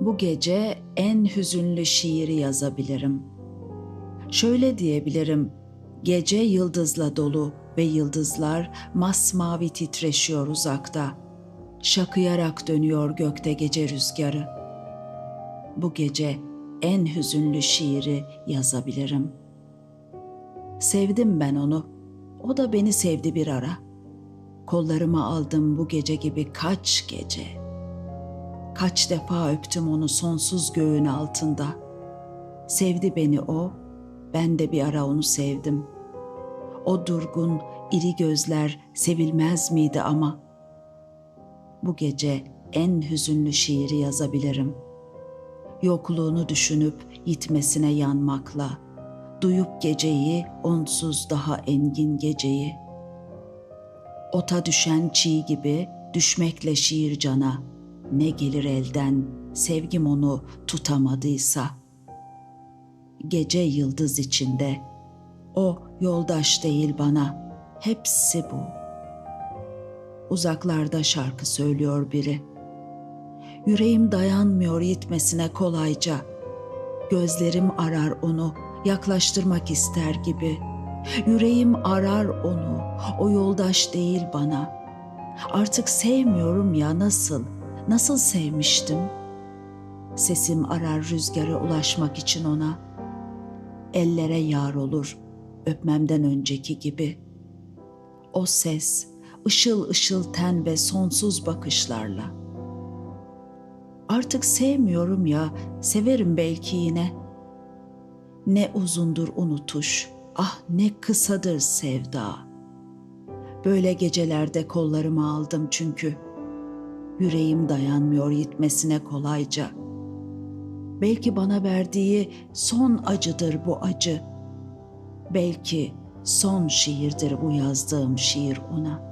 Bu gece en hüzünlü şiiri yazabilirim. Şöyle diyebilirim. Gece yıldızla dolu ve yıldızlar masmavi titreşiyor uzakta. Şakıyarak dönüyor gökte gece rüzgarı. Bu gece en hüzünlü şiiri yazabilirim. Sevdim ben onu. O da beni sevdi bir ara. Kollarıma aldım bu gece gibi kaç gece. Kaç defa öptüm onu sonsuz göğün altında. Sevdi beni o, ben de bir ara onu sevdim. O durgun, iri gözler sevilmez miydi ama? Bu gece en hüzünlü şiiri yazabilirim. Yokluğunu düşünüp yitmesine yanmakla, duyup geceyi onsuz daha engin geceyi. Ota düşen çiğ gibi düşmekle şiir cana, ne gelir elden sevgim onu tutamadıysa. Gece yıldız içinde, o yoldaş değil bana, hepsi bu. Uzaklarda şarkı söylüyor biri. Yüreğim dayanmıyor yitmesine kolayca. Gözlerim arar onu, yaklaştırmak ister gibi. Yüreğim arar onu, o yoldaş değil bana. Artık sevmiyorum ya nasıl, nasıl sevmiştim? Sesim arar rüzgara ulaşmak için ona. Ellere yar olur, öpmemden önceki gibi. O ses, ışıl ışıl ten ve sonsuz bakışlarla. Artık sevmiyorum ya, severim belki yine. Ne uzundur unutuş, ah ne kısadır sevda. Böyle gecelerde kollarımı aldım çünkü. Yüreğim dayanmıyor yitmesine kolayca. Belki bana verdiği son acıdır bu acı. Belki son şiirdir bu yazdığım şiir ona.''